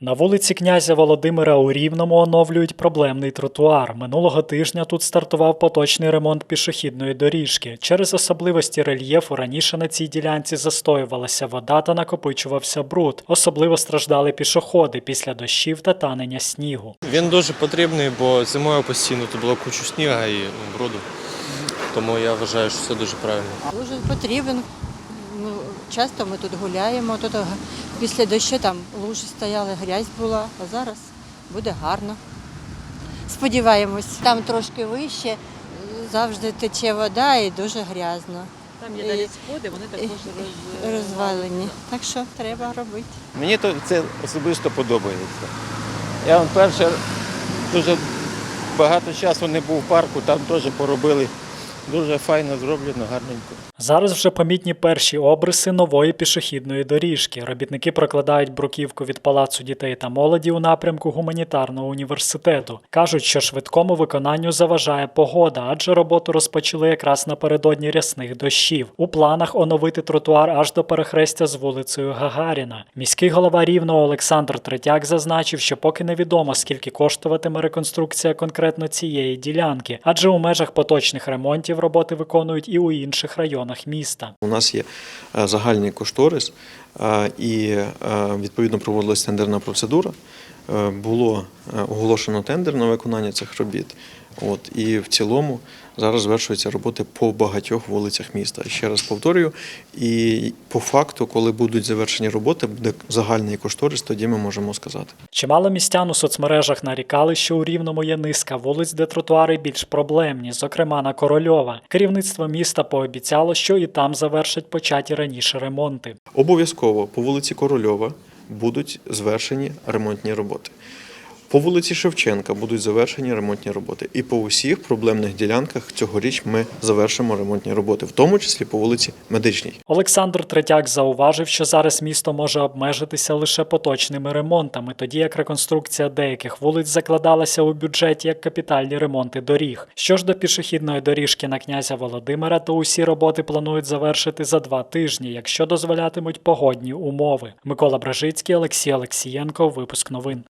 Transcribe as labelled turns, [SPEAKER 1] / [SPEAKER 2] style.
[SPEAKER 1] На вулиці князя Володимира у Рівному оновлюють проблемний тротуар. Минулого тижня тут стартував поточний ремонт пішохідної доріжки. Через особливості рельєфу раніше на цій ділянці застоювалася вода та накопичувався бруд. Особливо страждали пішоходи після дощів та танення снігу.
[SPEAKER 2] Він дуже потрібний, бо зимою постійно тут було кучу снігу і бруду. Тому я вважаю, що це дуже правильно.
[SPEAKER 3] Дуже потрібен. Ну, часто ми тут гуляємо. Тут після дощу там лужі стояли, грязь була, а зараз буде гарно. Сподіваємось, там трошки вище, завжди тече вода і дуже грязно.
[SPEAKER 4] Там є
[SPEAKER 3] І-
[SPEAKER 4] навіть сходи, вони також роз...
[SPEAKER 3] Розвалені. Так що треба робити.
[SPEAKER 5] Мені то це особисто подобається. Я вон перше дуже багато часу не був в парку, там теж поробили. Дуже файно зроблено, гарненько.
[SPEAKER 1] Зараз вже помітні перші обриси нової пішохідної доріжки. Робітники прокладають бруківку від палацу дітей та молоді у напрямку гуманітарного університету. кажуть, що швидкому виконанню заважає погода, адже роботу розпочали якраз напередодні рясних дощів. У планах оновити тротуар аж до перехрестя з вулицею Гагаріна. Міський голова рівного Олександр Третяк зазначив, що поки невідомо скільки коштуватиме реконструкція конкретно цієї ділянки, адже у межах поточних ремонтів роботи виконують і у інших районах міста.
[SPEAKER 6] У нас є е, загальний кошторис, і відповідно проводилась тендерна процедура. Е, Було е, оголошено тендер на виконання цих робіт. От і в цілому зараз звершуються роботи по багатьох вулицях міста. Ще раз повторюю, і по факту, коли будуть завершені роботи, буде загальний кошторис, тоді ми можемо сказати.
[SPEAKER 1] Чимало містян у соцмережах нарікали, що у Рівному є низка вулиць, де тротуари більш проблемні, зокрема на Корольова. Керівництво міста пообіцяло, що і там завершать початі раніше ремонти.
[SPEAKER 6] Обов'язково по вулиці Корольова будуть звершені ремонтні роботи. По вулиці Шевченка будуть завершені ремонтні роботи. І по усіх проблемних ділянках цьогоріч ми завершимо ремонтні роботи, в тому числі по вулиці Медичній.
[SPEAKER 1] Олександр Третяк зауважив, що зараз місто може обмежитися лише поточними ремонтами, тоді як реконструкція деяких вулиць закладалася у бюджеті як капітальні ремонти доріг. Що ж до пішохідної доріжки на князя Володимира, то усі роботи планують завершити за два тижні, якщо дозволятимуть погодні умови. Микола Бражицький, Олексій Олексієнко, випуск новин.